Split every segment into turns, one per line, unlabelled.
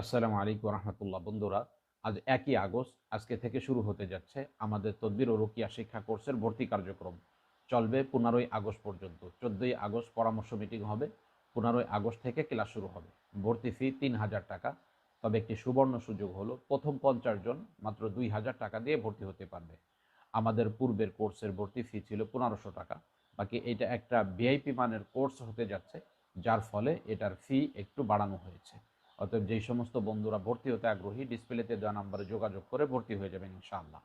আসসালামু আলাইকুম রহমতুল্লাহ। বন্ধুরা, আজ একই আগস্ট, আজকে থেকে শুরু হতে যাচ্ছে আমাদের তদবির ও রুকিয়া শিক্ষা কোর্সের ভর্তি কার্যক্রম। চলবে পনেরোই আগস্ট পর্যন্ত। চোদ্দোই আগস্ট পরামর্শ মিটিং হবে, পনেরোই আগস্ট থেকে ক্লাস শুরু হবে। ভর্তি ফি তিন হাজার টাকা, তবে একটি সুবর্ণ সুযোগ হলো প্রথম পঞ্চাশ জন মাত্র দুই হাজার টাকা দিয়ে ভর্তি হতে পারবে। আমাদের পূর্বের কোর্সের ভর্তি ফি ছিল পনেরোশো টাকা, বাকি এটা একটা ভিআইপি মানের কোর্স হতে যাচ্ছে, যার ফলে এটার ফি একটু বাড়ানো হয়েছে। অতএব যেই সমস্ত বন্ধুরা ভর্তি হতে আগ্রহী, ডিসপ্লেতে দেওয়া নাম্বারে যোগাযোগ করে ভর্তি হয়ে যাবেন ইনশাআল্লাহ।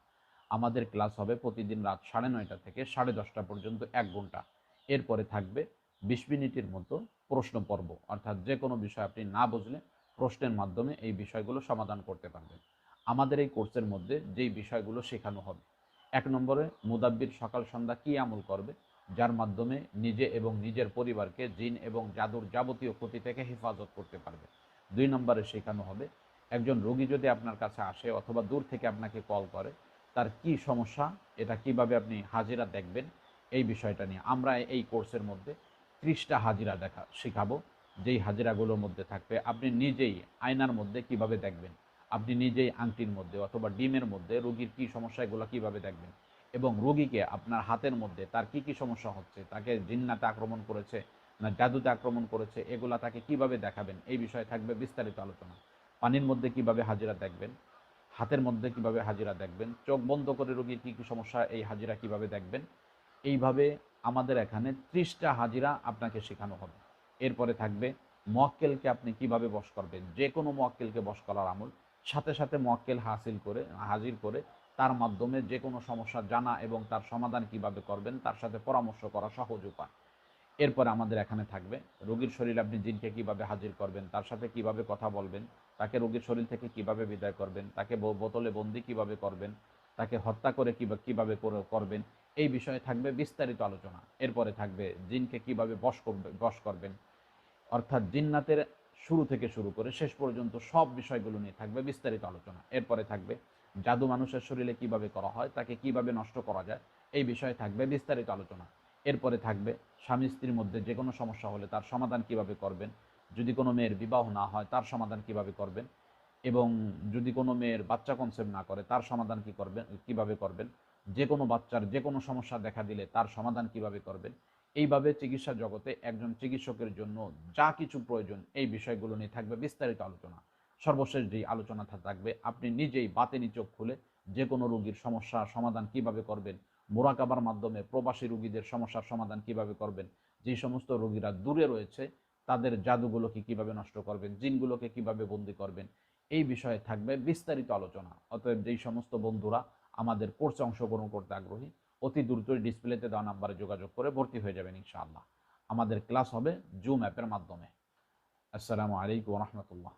আমাদের ক্লাস হবে প্রতিদিন রাত সাড়ে নয়টা থেকে সাড়ে দশটা পর্যন্ত এক ঘণ্টা। এরপরে থাকবে বিশ মিনিটের মতো প্রশ্ন পর্ব অর্থাৎ যে কোনো বিষয় আপনি না বুঝলে প্রশ্নের মাধ্যমে এই বিষয়গুলো সমাধান করতে পারবেন। আমাদের এই কোর্সের মধ্যে যেই বিষয়গুলো শেখানো হবে। এক নম্বরে, মুদাব্বির সকাল সন্ধ্যা কী আমল করবে? যার মাধ্যমে নিজে এবং নিজের পরিবারকে জিন এবং জাদুর যাবতীয় ক্ষতি থেকে হেফাজত করতে পারবে। দুই নম্বরে শেখানো হবে। একজন রোগী যদি আপনার কাছে আসে অথবা দূর থেকে আপনাকে কল করে, তার কি সমস্যা, এটা কীভাবে আপনি হাজিরা দেখবেন, এই বিষয়টা নিয়ে। আমরা এই কোর্সের মধ্যে ত্রিশটা হাজিরা দেখা, শেখাবো। যেই হাজিরাগুলোর মধ্যে থাকবে, আপনি নিজেই আয়নার মধ্যে কীভাবে দেখবেন? আপনি নিজেই আংটির মধ্যে অথবা ডিমের মধ্যে রোগীর কী সমস্যা, এগুলো কীভাবে দেখবেন? এবং রোগীকে আপনার হাতের মধ্যে তার কি কি সমস্যা হচ্ছে, তাকে জিন্নাতে আক্রমণ করেছে না, জাদুতে আক্রমণ করেছে, এগুলা তাকে কীভাবে দেখাবেন? এই বিষয়ে থাকবে বিস্তারিত আলোচনা। পানির মধ্যে কীভাবে হাজিরা দেখবেন? হাতের মধ্যে কীভাবে হাজিরা দেখবেন? চোখ বন্ধ করে রোগীর কী কী সমস্যা, এই হাজিরা কীভাবে দেখবেন? এইভাবে আমাদের এখানে ত্রিশটা হাজিরা আপনাকে শেখানো হবে। এরপরে থাকবে মোয়াক্কেলকে আপনি কীভাবে বশ করবেন? যে কোনো মোয়াক্কেলকে বশ করার আমল। সাথে সাথে মোয়াক্কেল হাসিল করে, হাজির করে তার মাধ্যমে যে কোনো সমস্যা জানা এবং তার সমাধান কীভাবে করবেন, তার সাথে পরামর্শ করা সহজ উপায়। এরপরে আমাদের এখানে থাকবে। রোগীর শরীর আপনি জিনকে কীভাবে হাজির করবেন, তার সাথে কীভাবে কথা বলবেন, তাকে রোগীর শরীর থেকে কীভাবে বিদায় করবেন, তাকে বোতলে বন্দি কীভাবে করবেন, তাকে হত্যা করে কীভাবে করবেন, এই বিষয়ে থাকবে বিস্তারিত আলোচনা। এরপরে থাকবে জিনকে কীভাবে বশ বশ করবেন। অর্থাৎ জিন্নাতের শুরু থেকে শুরু করে শেষ পর্যন্ত সব বিষয়গুলো নিয়ে থাকবে বিস্তারিত আলোচনা। এরপরে থাকবে জাদু মানুষের শরীরে কীভাবে করা হয়, তাকে কীভাবে নষ্ট করা যায়, এই বিষয়ে থাকবে বিস্তারিত আলোচনা। এরপরে থাকবে। স্বামী স্ত্রীর মধ্যে যে কোনো সমস্যা হলে তার সমাধান কীভাবে করবেন? যদি কোনো মেয়ের বিবাহ না হয়, তার সমাধান কীভাবে করবেন? এবং যদি কোনো মেয়ের বাচ্চা কনসেপ্ট না করে, তার সমাধান কি করবেন? কীভাবে করবেন? যে কোনো বাচ্চার যে কোনো সমস্যা দেখা দিলে তার সমাধান কীভাবে করবেন? এইভাবে চিকিৎসা জগতে একজন চিকিৎসকের জন্য যা কিছু প্রয়োজন এই বিষয়গুলো নিয়ে থাকবে বিস্তারিত আলোচনা। সর্বশেষ যেই আলোচনা থাকবে, আপনি নিজেই বাতেনি চোখ খুলে যে কোনো রোগীর সমস্যা সমাধান কীভাবে করবেন, মোরাকাবার মাধ্যমে প্রবাসী রোগীদের সমস্যার সমাধান কীভাবে করবেন, যে সমস্ত রোগীরা দূরে রয়েছে, তাদের জাদুগুলোকে কীভাবে নষ্ট করবেন, জিনগুলোকে কীভাবে বন্দি করবেন, এই বিষয়ে থাকবে বিস্তারিত আলোচনা। অতএব যেই সমস্ত বন্ধুরা আমাদের কোর্সে অংশগ্রহণ করতে আগ্রহী, অতি দ্রুত ডিসপ্লেতে দেওয়া নাম্বারে যোগাযোগ করে ভর্তি হয়ে যাবেন ইনশাআল্লাহ। আমাদের ক্লাস হবে জুম অ্যাপের মাধ্যমে। আসসালামু আলাইকুম রহমতুল্লাহ।